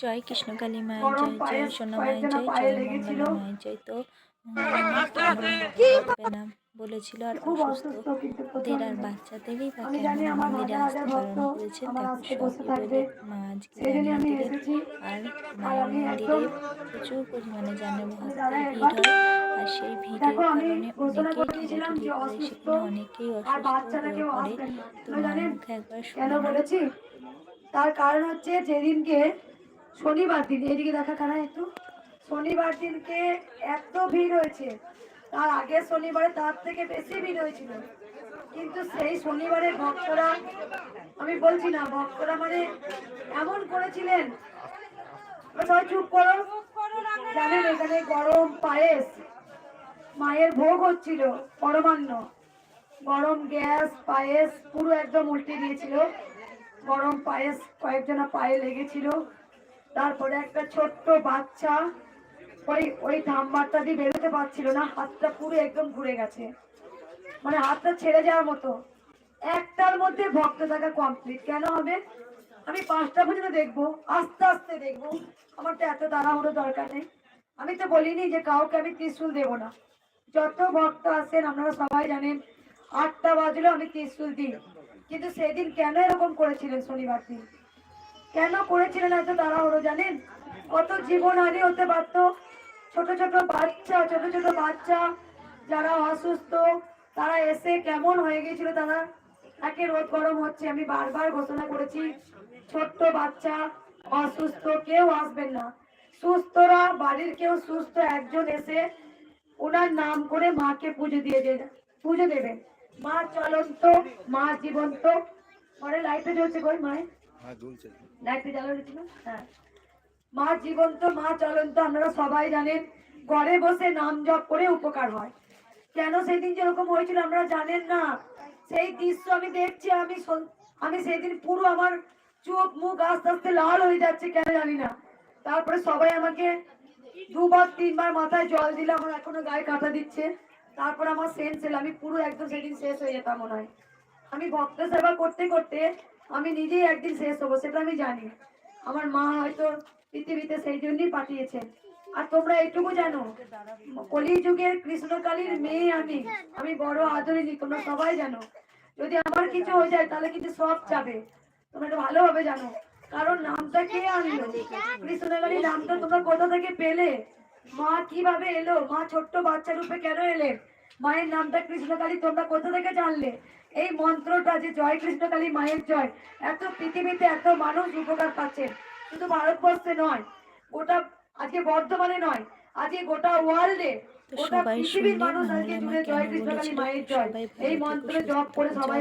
জয় কৃষ্ণকালী মায়ের গরম জয় জয় পায়েস সোনা কয়েকজনা মায়ের জয় জয়। মঙ্গলা মায়ের জয় তো না বলেছিল আর খুব অসুস্থ অসুস্থ ওদের আর বাচ্চাদেরই বা মন্দিরে আসতে বারণ করেছেন বলে থাকবে। মা আজকে আর মায়ের মন্দিরে প্রচুর পরিমাণে জানে ভক্তের ভিড় হয় আর সেই ভিড়ের কারণে অনেকেই দিয়েছিলাম করে সেখানে অনেকেই অসুস্থ হয়ে পড়ে। তো মায়ের মুখে একবার শুনলাম তার কারণ হচ্ছে যেদিনকে শনিবার দিন, এদিকে দেখা কানা একটু? শনিবার দিনকে এত ভিড় হয়েছে। তার আগের শনিবারে তার থেকে বেশি ভিড় হয়েছিল। কিন্তু সেই শনিবারে ভক্তরা, আমি বলছি না, ভক্তরা মানে এমন করেছিলেন। সবাই চুপ করো। জানেন এখানে গরম পায়েস, মায়ের ভোগ হচ্ছিল, পরমান্ন। গরম গ্যাস, পায়েস, পুরো একদম উল্টে দিয়েছিল। গরম পায়েস কয়েকজনা পায়ে লেগেছিল। তারপরে একটা ছোট্ট বাচ্চা, ওই ওই ধাম্বারটা দিয়ে বেরোতে পারছিল না, হাতটা পুরো একদম ঘুরে গেছে। মানে হাতটা ছেড়ে যাওয়ার মতো। একটার মধ্যে ভক্ত থাকা কমপ্লিট কেন হবে? আমি পাঁচটা পর্যন্ত দেখব, আস্তে আস্তে দেখব। আমার তো এত তাড়াহুড়ো দরকার নেই। আমি তো বলিনি যে কাউকে আমি ত্রিশুল দেবো না। যত ভক্ত আসেন আপনারা সবাই জানেন, আটটা বাজলে আমি ত্রিশুল দিই। কিন্তু সেদিন কেন এরকম করেছিলেন শনিবার দিন? কেন করেছিলেন এত তাড়াহুড়ো জানেন? কত জীবন হানি হতে পারত। ছোট ছোট বাচ্চা, ছোট ছোট বাচ্চা, যারা অসুস্থ, তারা এসে কেমন হয়ে গিয়েছিল তারা? একে রোদ গরম হচ্ছে, আমি বারবার ঘোষণা করেছি। ছোট্ট বাচ্চা, অসুস্থ, কেউ আসবেন না। সুস্থরা, বাড়ির কেউ সুস্থ, একজন এসে ওনার নাম করে মাকে পুজো দিয়ে পুজো দেবে। মা চলন্ত, মা জীবন্ত। পরে লাইটে জ্বলছে কই, মায়ের? ছিল হ্যাঁ। মা জীবন্ত, মা চলন্ত আপনারা সবাই জানেন ঘরে বসে নাম জপ করে উপকার হয়। কেন সেদিন যেরকম হয়েছিল আপনারা জানেন না। সেই দৃশ্য আমি দেখছি, আমি আমি সেদিন পুরো আমার চোখ, মুখ আস্তে আস্তে লাল হয়ে যাচ্ছে, কেন জানি না। তারপরে সবাই আমাকে দুবার, তিনবার মাথায় জল দিলে, আমার এখনও গায়ে কাটা দিচ্ছে। তারপর আমার সেন্স এলো, আমি পুরো একদম সেদিন শেষ হয়ে যেতাম মনে হয়। আমি ভক্ত সেবা করতে করতে আমি নিজেই একদিন শেষ হব, সেটা আমি জানি। আমার মা হয়তো পৃথিবীতে সেই জন্যই পাঠিয়েছেন আর তোমরা এইটুকু জানো কলি যুগের কৃষ্ণকালীর মেয়ে আমি আমি বড় আদরিনী তোমরা সবাই জানো। যদি আমার কিছু হয়ে যায়, তাহলে কিন্তু সব যাবে। তোমরা এটা ভালোভাবে জানো। কারণ নামটা কে আনলো? কৃষ্ণকালী নামটা তোমরা কোথা থেকে পেলে? মা কীভাবে এলো? মা ছোট্ট বাচ্চা রূপে কেন এলেন? মায়ের নামটা কৃষ্ণকালী তোমরা কোথা থেকে জানলে? এই মন্ত্রটা যে জয় কৃষ্ণকালী মায়ের জয়। এত পৃথিবীতে এত মানুষ উপকার পাচ্ছে। শুধু ভারতবর্ষে নয় গোটা আজকে বর্ধমানে নয় আজকে গোটা ওয়ার্ল্ডে গোটা পৃথিবীর মানুষ আজকে জুড়ে জয় কৃষ্ণকালী মায়ের জয়। এই মন্ত্র জপ করে সবাই